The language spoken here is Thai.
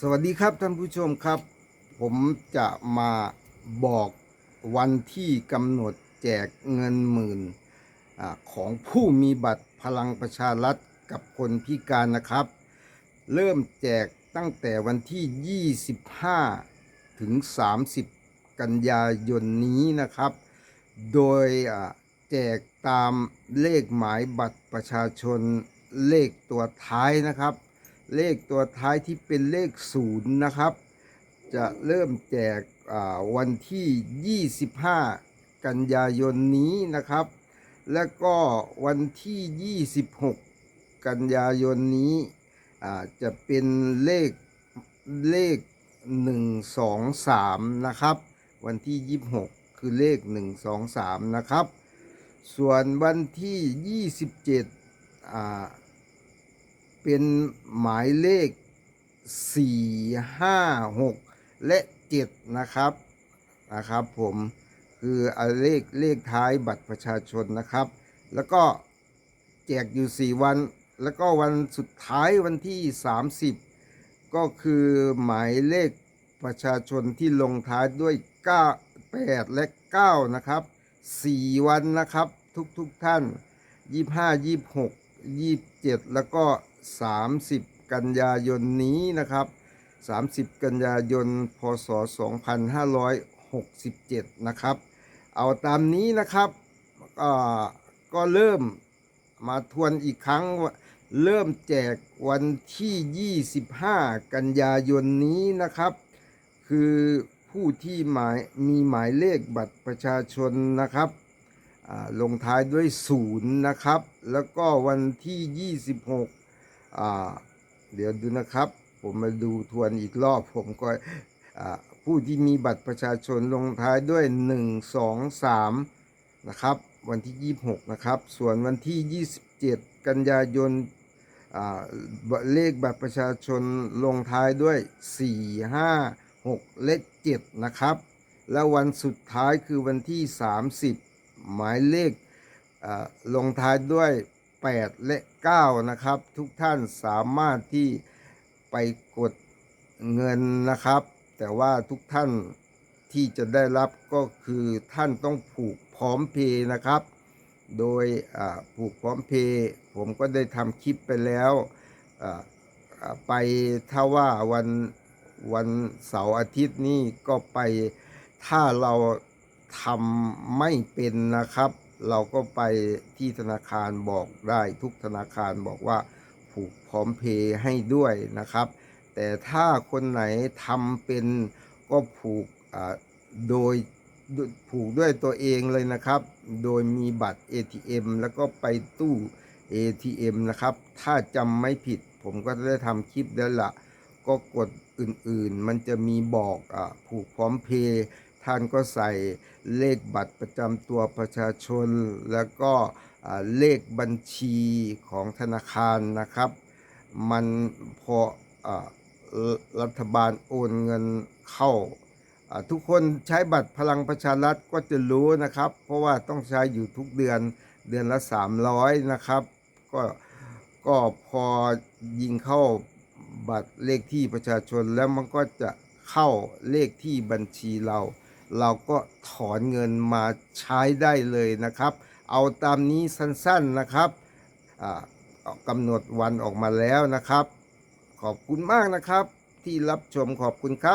สวัสดีครับท่านผู้ชมครับ ผมจะมาบอกวันที่กำหนดแจกเงินหมื่นอของผู้มีบัตรพลังประชารัฐกับคนพิการนะครับ เริ่มแจกตั้งแต่วันที่ 25 ถึง 30 กันยายนนี้นะครับ โดยแจกตามเลขหมายบัตรประชาชนเลขตัวท้ายนะครับ เลขตัวท้ายที่เป็นเลขศูนย์นะครับ จะเริ่มแจกวันที่ 25 กันยายนนี้นะครับ แล้วก็วันที่ 26 กันยายนนี้จะเป็นเลขเลข 1 2 3 นะครับ วันที่ 26 คือเลข 1 2 3 นะครับ ส่วนวันที่ 27อ่า เป็นหมายเลข 4 5 6 และ 7 นะครับนะครับผมคือเอาเลขเลขท้ายบัตรประชาชนนะครับ แล้วก็แจกอยู่ 4 วัน แล้วก็วันสุดท้ายวันที่ 30 ก็คือหมายเลขประชาชนที่ลงท้ายด้วย 9 8 และ 9 นะครับ 4 วันนะครับทุกทุกท่าน 25 26 27 แล้วก็ 30 กันยายนนี้นะครับ 30 กันยายน พศ 2567 นะครับ เอาตามนี้นะครับก็เริ่มมาทวนอีกครั้งเริ่มแจกวันที่ 25 กันยายนนี้นะครับ คือผู้ที่หมายมีหมายเลขบัตรประชาชนนะครับลงท้ายด้วยศูนย์นะครับ แล้วก็วันที่ 26 เดี๋ยวดูนะครับ ผมมาดูทวนอีกรอบผมก็ผู้ที่มีบัตรประชาชนลงท้ายด้วย 1 2 3 นะครับ วันที่ 26 นะครับ ส่วนวันที่ 27 กันยายนเลขบัตรประชาชนลงท้ายด้วย 4 5 6เลข7นะครับ แล้ววันสุดท้ายคือวันที่ 30 หมายเลขลงท้ายด้วย 8 และ 9 นะครับ ทุกท่านสามารถที่ไปกดเงินนะครับ แต่ว่าทุกท่านที่จะได้รับก็คือท่านต้องผูกพร้อมเพย์นะครับ โดยผูกพร้อมเพย์ผมก็ได้ทำคลิปไปแล้วไปถ้าว่าวันวันเสาร์อาทิตย์นี้ก็ไปถ้าเราทำไม่เป็นนะครับ เราก็ไปที่ธนาคารบอกได้ทุกธนาคารบอกว่าผูกพร้อมเพย์ให้ด้วยนะครับ แต่ถ้าคนไหนทำเป็นก็ผูกอ่าโดยผูกด้วยตัวเองเลยนะครับ โดยมีบัตร ATM แล้วก็ไปตู้ ATM นะครับ ถ้าจำไม่ผิดผมก็ได้ทำคลิปแล้วละก็กดอื่นๆ มันจะมีบอกอาผูกพร้อมเพย์ ท่านก็ใส่เลขบัตรประจำตัวประชาชน แล้วก็เลขบัญชีของธนาคารนะครับ มันพออรัฐบาลโอนเงินเข้าอ่าทุกคนใช้บัตรพลังประชารัฐก็จะรู้นะครับ เพราะว่าต้องใช้อยู่ทุกเดือนเดือนละ 300 นะครับ ก็ก็พอยิงเข้าบัตรเลขที่ประชาชนแล้วมันก็จะเข้าเลขที่บัญชีเรา เราก็ถอนเงินมาใช้ได้เลยนะครับ เอาตามนี้สั้นๆนะครับกำหนดวันออกมาแล้วนะครับ ขอบคุณมากนะครับที่รับชมขอบคุณครับ